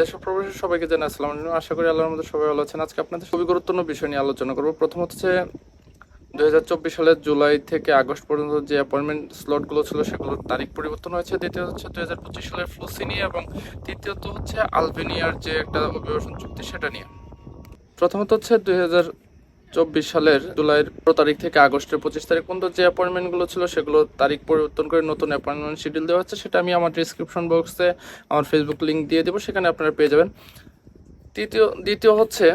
দেশ প্রবেশ সবাইকে জানাই আসসালাম আলাইকুম। আশা করি আল্লাহর মধ্যে সবাই ভালো আছেন। আজকে আপনাদের খুবই গুরুত্বপূর্ণ বিষয় নিয়ে আলোচনা করব। প্রথম হচ্ছে দু হাজার চব্বিশ সালের জুলাই থেকে আগস্ট পর্যন্ত যে অ্যাপয়েন্টমেন্ট স্লটগুলো ছিল, সেগুলোর তারিখ পরিবর্তন হয়েছে। দ্বিতীয় হচ্ছে দু হাজার পঁচিশ সালের ফ্লুসিনি এবং তৃতীয়ত হচ্ছে আলবেনিয়ার যে একটা অভিবাসন চুক্তি, সেটা নিয়ে। প্রথমত হচ্ছে দুই হাজার চব্বিশ সালের জুলাইয়ের পনেরো তারিখ থেকে আগস্টের পঁচিশ তারিখ পর্যন্ত যে অ্যাপয়েন্টমেন্টগুলো ছিল সেগুলো তারিখ পরিবর্তন করে নতুন অ্যাপয়েন্টমেন্ট শিডিউল দেওয়া হচ্ছে। সেটা আমি আমার ডিসক্রিপশন বক্সে আমার ফেসবুক লিঙ্ক দিয়ে দেবো, সেখানে আপনারা পেয়ে যাবেন। তৃতীয়, দ্বিতীয় হচ্ছে,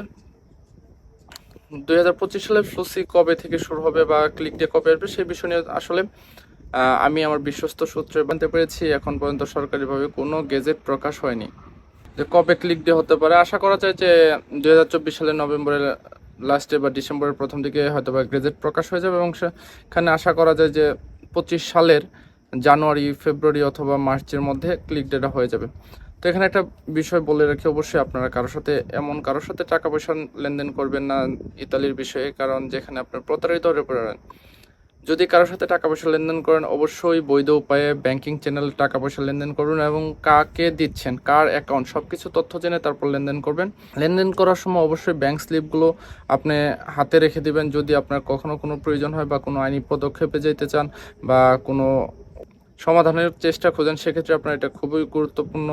দুই হাজার পঁচিশ সালে ফ্লুসি কবে থেকে শুরু হবে বা ক্লিক ডে কবে আসবে সেই বিষয় নিয়ে আসলে আমি আমার বিশ্বস্ত সূত্রে জানতে পেরেছি, এখন পর্যন্ত সরকারিভাবে কোনো গেজেট প্রকাশ হয়নি। যে কবে ক্লিক ডে হতে পারে, আশা করা যায় যে দুই হাজার চব্বিশ সালের নভেম্বরের লাস্টে বা ডিসেম্বরের প্রথম দিকে হয়তো বা গেজেট প্রকাশ হয়ে যাবে এবং সেখানে আশা করা যায় যে পঁচিশ সালের জানুয়ারি ফেব্রুয়ারি অথবা মার্চের মধ্যে ক্লিক ডেটা হয়ে যাবে। তো এখানে একটা বিষয় বলে রাখি অবশ্যই আপনারা কারোর সাথে, এমন কারোর সাথে টাকা পয়সা লেনদেন করবেন না ইতালির বিষয়ে, কারণ যেখানে আপনার প্রতারিত হয়ে পারেন যদি কারোর সাথে টাকা পয়সা লেনদেন করেন, অবশ্যই বৈধ উপায়ে ব্যাংকিং চ্যানেল টাকা পয়সা লেনদেন করুন এবং কাকে দিচ্ছেন, কার অ্যাকাউন্ট সব কিছু তথ্য জেনে তারপর লেনদেন করবেন। লেনদেন করার সময় অবশ্যই ব্যাংক স্লিপগুলো আপনি হাতে রেখে দিবেন। যদি আপনার কখনো কোনো প্রয়োজন হয় বা কোনো আইনি পদক্ষেপে যেতে চান বা কোনো সমাধানের চেষ্টা খোঁজেন, সেক্ষেত্রে আপনার এটা খুবই গুরুত্বপূর্ণ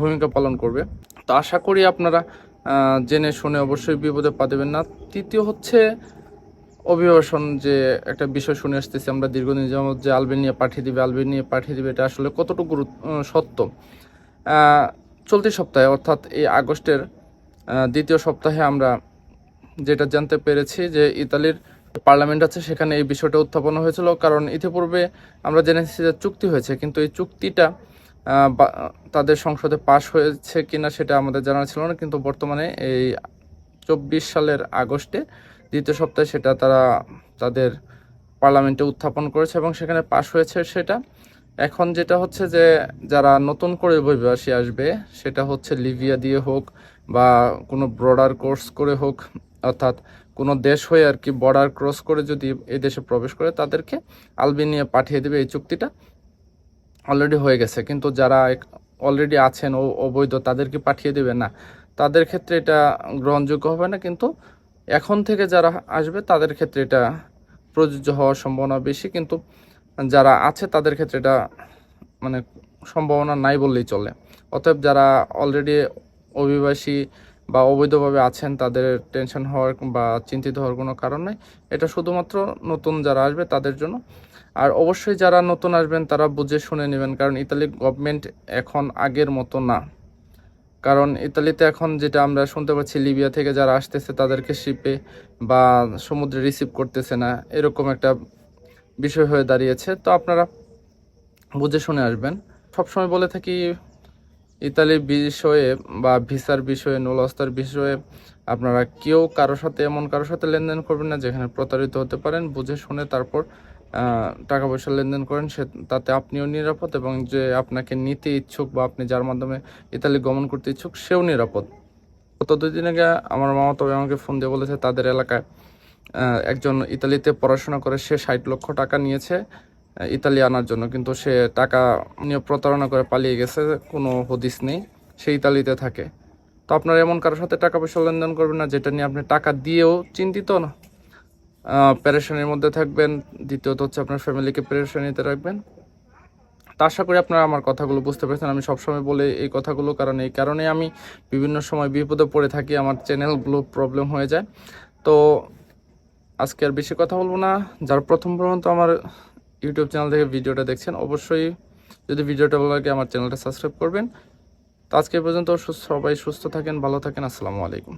ভূমিকা পালন করবে। তো আশা করি আপনারা জেনে শুনে অবশ্যই বিপদে পা দেবেন না। তৃতীয় হচ্ছে অভিবাসন যে একটা বিষয় শুনে আসতেছি আমরা দীর্ঘদিন যাবত যে আলবেনিয়া পাঠিয়ে দিবে, আলবেনিয়া পাঠিয়ে দিবে, এটা আসলে কতটুকু গুরুত্ব সত্য? চলতি সপ্তাহে, অর্থাৎ এই আগস্টের দ্বিতীয় সপ্তাহে আমরা যেটা জানতে পেরেছি যে ইতালির পার্লামেন্ট আছে, সেখানে এই বিষয়টা উত্থাপন হয়েছিল, কারণ ইতিপূর্বে আমরা জেনেছি যে চুক্তি হয়েছে, কিন্তু এই চুক্তিটা তাদের সংসদে পাশ হয়েছে কিনা সেটা আমাদের জানা ছিল না, কিন্তু বর্তমানে এই চব্বিশ সালের আগস্টে দ্বিতীয় সপ্তাহে সেটা তারা তাদের পার্লামেন্টে উত্থাপন করেছে এবং সেখানে পাশ হয়েছে সেটা। এখন যেটা হচ্ছে যে যারা নতুন করে অভিবাসী আসবে, সেটা হচ্ছে লিবিয়া দিয়ে হোক বা কোনো ব্রডার কোর্স করে হোক, অর্থাৎ কোনো দেশ হয়ে আর কি বর্ডার ক্রস করে যদি এই দেশে প্রবেশ করে, তাদেরকে আলবেনিয়া পাঠিয়ে দেবে এই চুক্তিটা। অলরেডি হয়ে গেছে, কিন্তু যারা অলরেডি আছেন ও অবৈধ, তাদেরকে পাঠিয়ে দেবে না। তাদের ক্ষেত্রে এটা গ্রহণযোগ্য হবে না, কিন্তু এখন থেকে যারা আসবে, তাদের ক্ষেত্রে এটা প্রযোজ্য হওয়ার সম্ভাবনা বেশি, কিন্তু যারা আছে, তাদের ক্ষেত্রে এটা মানে সম্ভাবনা নাই বললেই চলে। অতএব যারা অলরেডি অভিবাসী বা অবৈধভাবে আছেন, তাদের টেনশন হওয়ার বা চিন্তিত হওয়ার কোনো কারণ নেই। এটা শুধুমাত্র নতুন যারা আসবে, তাদের জন্য। আর অবশ্যই যারা নতুন আসবেন, তারা বুঝে শুনে নেবেন, কারণ ইতালি গভর্নমেন্ট এখন আগের মতো না। কারণ ইতালিতে এখন যেটা আমরা শুনতে পাচ্ছি, লিবিয়া থেকে যারা আসতেছে তাদেরকে শিপে বা সমুদ্রে রিসিভ করতেছে না, এরকম একটা বিষয় হয়ে দাঁড়িয়েছে। তো আপনারা বুঝে শুনে আসবেন। সবসময় বলে থাকি ইতালির বিষয়ে বা ভিসার বিষয়ে নৌলস্তার বিষয়ে আপনারা কেউ কারোর সাথে, এমন কারোর সাথে লেনদেন করবেন না, যেখানে প্রতারিত হতে পারেন, বুঝে শুনে তারপর টাকা পয়সা লেনদেন করেন, সে তাতে আপনিও নিরাপদ এবং যে আপনাকে নিতে ইচ্ছুক বা আপনি যার মাধ্যমে ইতালি গমন করতে ইচ্ছুক, সেও নিরাপদ। গত দুই দিন আগে আমার মামা তবে আমাকে ফোন দিয়ে বলেছে, তাদের এলাকায় একজন ইতালিতে পড়াশোনা করে সে ষাট লক্ষ টাকা নিয়েছে ইতালি আনার জন্য, কিন্তু সে টাকা নিয়ে প্রতারণা করে পালিয়ে গেছে, কোনো হদিস নেই, সে ইতালিতে থাকে। তো আপনারা এমন কারোর সাথে টাকা পয়সা লেনদেন করবেন না, যেটা নিয়ে আপনি টাকা দিয়েও চিন্তিত না। প্যারেশানির মধ্যে থাকবেন। দ্বিতীয়ত হচ্ছে আপনার ফ্যামিলিকে প্যারেশানিতে রাখবেন। তা আশা করি আপনারা আমার কথাগুলো বুঝতে পেরেছেন। আমি সবসময় বলে এই কথাগুলো, কারণ এই কারণে আমি বিভিন্ন সময় বিপদে পড়ে থাকি, আমার চ্যানেলগুলো প্রবলেম হয়ে যায়। তো আজকে আর বেশি কথা বলব না। যার প্রথম পর্যন্ত আমার ইউটিউব চ্যানেল থেকে ভিডিওটা দেখছেন, অবশ্যই যদি ভিডিওটা ভালো লাগে আমার চ্যানেলটা সাবস্ক্রাইব করবেন। তো আজকে পর্যন্ত সবাই সুস্থ থাকেন, ভালো থাকেন। আসসালামু আলাইকুম।